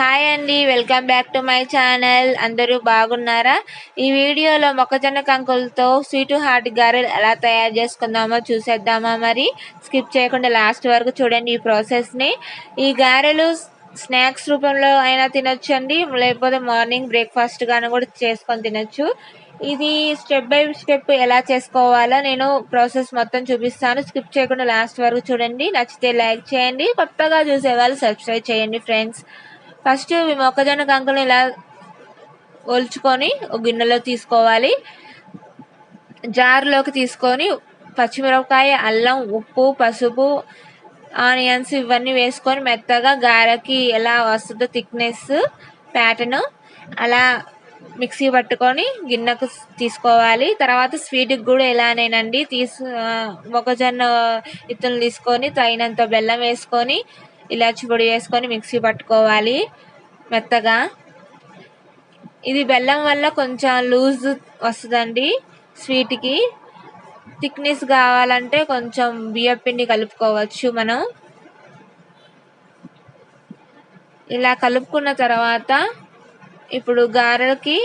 Hi అండి welcome back to my channel. అందరూ బాగున్నారా? ఈ వీడియోలో మొక్కజొన్న కంకులతో స్వీట్ హార్ట్ గారెలు ఎలా తయారు చేసుకుందామో చూసేద్దామా మరి? స్కిప్ చేయకుండా లాస్ట్ వరకు చూడండి ఈ ప్రాసెస్ని. ఈ గారెలు స్నాక్స్ రూపంలో అయినా తినొచ్చండి లేకపోతే మార్నింగ్ బ్రేక్ఫాస్ట్ గాను కూడా చేసుకొని తినొచ్చు. ఇది స్టెప్ బై స్టెప్ ఎలా చేసుకోవాలో నేను ప్రాసెస్ మొత్తం చూపిస్తాను. స్కిప్ చేయకుండా లాస్ట్ వరకు చూడండి. నచ్చితే లైక్ చేయండి. కొత్తగా చూసే వాళ్ళు సబ్స్క్రైబ్ చేయండి ఫ్రెండ్స్. ఫస్ట్ ఈ మొక్కజొన్న కంకులు ఇలా ఒలుచుకొని ఒక గిన్నెలో తీసుకోవాలి. జార్లోకి తీసుకొని పచ్చిమిరపకాయ అల్లం ఉప్పు పసుపు ఆనియన్స్ ఇవన్నీ వేసుకొని మెత్తగా గారెకి ఎలా వస్తుందో థిక్నెస్ ప్యాటర్న్ అలా మిక్సీ పట్టుకొని గిన్నెకు తీసుకోవాలి. తర్వాత స్వీట్కి కూడా ఎలానేనండి తీసు మొక్కజొన్న ఇత్తులు తీసుకొని తగినంత బెల్లం వేసుకొని ఇలాచి పొడి వేసుకొని మిక్సీ పట్టుకోవాలి మెత్తగా. ఇది బెల్లం వల్ల కొంచెం లూజ్ వస్తుందండి స్వీట్కి. థిక్నెస్ కావాలంటే కొంచెం బియ్యం పిండి కలుపుకోవచ్చు మనం. ఇలా కలుపుకున్న తర్వాత ఇప్పుడు గారెలకి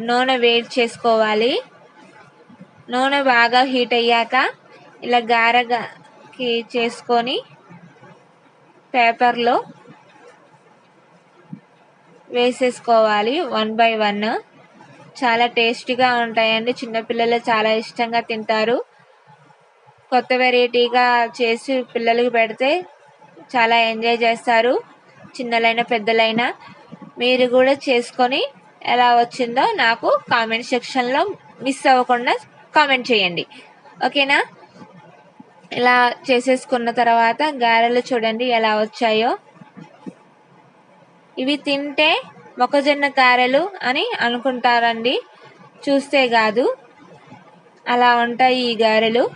నూనె వేడి చేసుకోవాలి. నూనె బాగా హీట్ అయ్యాక ఇలా గారెకి చేసుకొని పేపర్లో వేసేసుకోవాలి వన్ బై వన్. చాలా టేస్టీగా ఉంటాయండి. చిన్నపిల్లలు చాలా ఇష్టంగా తింటారు. కొత్త వెరైటీగా చేసి పిల్లలకి పెడితే చాలా ఎంజాయ్ చేస్తారు. చిన్నలైనా పెద్దలైనా. మీరు కూడా చేసుకొని ఎలా వచ్చిందో నాకు కామెంట్ సెక్షన్లో మిస్ అవ్వకుండా కామెంట్ చేయండి. ఓకేనా? ఇలా చేసేసుకున్న తర్వాత గారెలు చూడండి ఎలా వచ్చాయో. ఇవి తింటే మొక్కజొన్న గారెలు అని అనుకుంటారండి. చూస్తే కాదు. అలా ఉంటాయి ఈ గారెలు.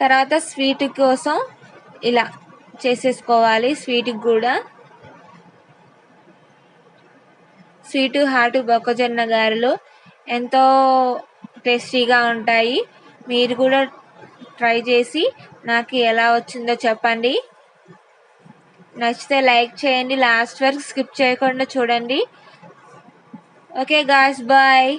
తర్వాత స్వీట్ కోసం ఇలా చేసేసుకోవాలి స్వీట్కి కూడా. స్వీటు హాటు మొక్కజొన్న గారెలు ఎంతో టేస్టీగా ఉంటాయి. మీరు కూడా ట్రై చేసి నాకు ఎలా వచ్చిందో చెప్పండి. నచ్చితే లైక్ చేయండి లాస్ట్ వరకు స్కిప్ చేయకుండా చూడండి. Okay guys bye.